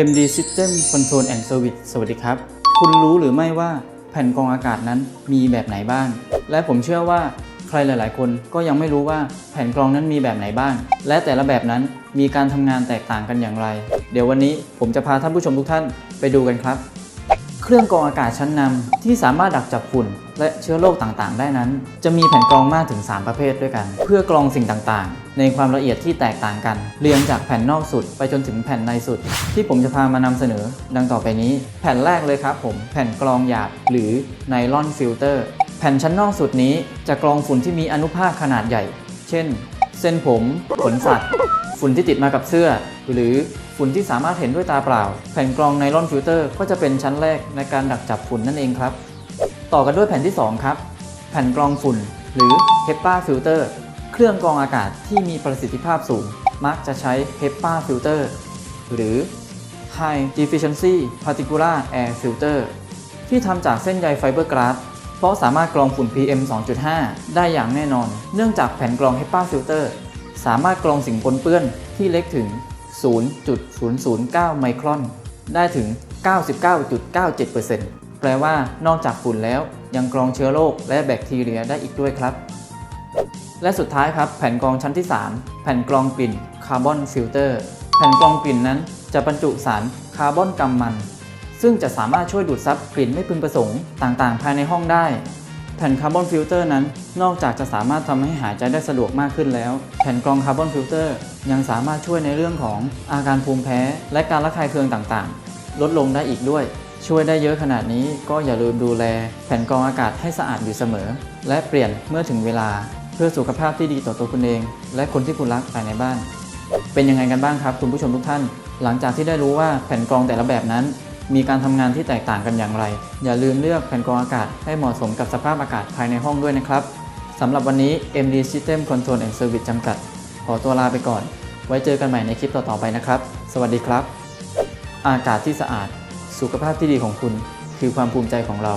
MD System Control and Service สวัสดีครับ คุณรู้หรือไม่ว่าแผ่นกรองอากาศนั้นมีแบบไหนบ้าง และผมเชื่อว่าใครหลาย ๆ คนก็ยังไม่รู้ว่าแผ่นกรองนั้นมีแบบไหนบ้าง และแต่ละแบบนั้นมีการทำงานแตกต่างกันอย่างไร เดี๋ยววันนี้ผมจะพาท่านผู้ชมทุกท่านไปดูกันครับ เครื่องกรองอากาศชั้นนำที่สามารถดักจับฝุ่นและเชื้อโรคต่างๆ ได้นั้น จะมีแผ่นกรองมากถึง 3 ประเภทด้วยกัน เพื่อกรองสิ่งต่างๆ ในความละเอียดที่แตกต่างกัน เรียงจากแผ่นนอกสุดไปจนถึงแผ่นในสุด ที่ผมจะพามานำเสนอ ดังต่อไปนี้ แผ่นแรกเลยครับผมแผ่นกรองหยาบหรือไนลอนฟิลเตอร์แผ่นชั้นนอกสุดนี้จะกรองฝุ่นที่มีอนุภาคขนาดใหญ่ เช่น เส้นผมขนสัตว์ ฝุ่นที่ติดมากับเสื้อ หรือฝุ่นที่สามารถเห็นด้วยตาเปล่า แผ่นกรองไนลอนฟิลเตอร์ก็จะเป็นชั้นแรกในการดักจับฝุ่นนั่นเองครับ ต่อกันด้วยแผ่นที่ 2 ครับ แผ่นกรองฝุ่น หรือ HEPA filter เครื่องกรองอากาศที่มีประสิทธิภาพสูง มักจะใช้ HEPA filter หรือ High Efficiency Particular Air Filter ที่ทำจากเส้นใยไฟเบอร์กลาสเพราะสามารถกรองฝุ่น PM 2.5 ได้อย่างแน่นอน เนื่องจากแผ่นกรอง HEPA filter สามารถกรองสิ่งปนเปื้อนที่เล็กถึง 0.009 ไมครอน ได้ถึง 99.97%แปลว่านอกจากฝุ่นแล้วยังกรองเชื้อโรคและแบคทีเรียได้อีกด้วยครับ และสุดท้ายครับแผ่นกรองชั้นที่ 3 แผ่นกรองกลิ่นคาร์บอนฟิลเตอร์แผ่นกรองกลิ่นนั้นจะบรรจุสารคาร์บอนกำมัน ซึ่งจะสามารถช่วยดูดซับกลิ่นไม่พึงประสงค์ต่างๆ ภายในห้องได้ ผ่นคาร์บอนฟิลเตอร์นั้น นอกจากจะสามารถทำให้หายใจได้สะดวกมากขึ้นแล้ว แผ่นกรองคาร์บอนฟิลเตอร์ยังสามารถช่วยในเรื่องของอาการภูมิแพ้ และการระคายเคืองต่างๆ ลดลงได้อีกด้วย ช่วยได้เยอะขนาดนี้ก็อย่าลืมดูแล แผ่นกรองอากาศให้สะอาดอยู่เสมอ และเปลี่ยนเมื่อถึงเวลา เพื่อสุขภาพที่ดีต่อตัวคุณเอง และคนที่คุณรักภายในบ้าน เป็นยังไงกันบ้างครับ คุณผู้ชมทุกท่าน หลังจากที่ได้รู้ว่าแผ่นกรองแต่ละแบบนั้น มีการทำงานที่แตกต่างกันอย่างไร อย่าลืมเลือกแผ่นกรองอากาศให้เหมาะสมกับสภาพอากาศภายในห้องด้วยนะครับสำหรับวันนี้ MD System Control and Service จำกัด ขอตัวลาไปก่อน ไว้เจอกันใหม่ในคลิปต่อๆไปนะครับ สวัสดีครับ อากาศที่สะอาด สุขภาพที่ดีของคุณ คือความภูมิใจของเรา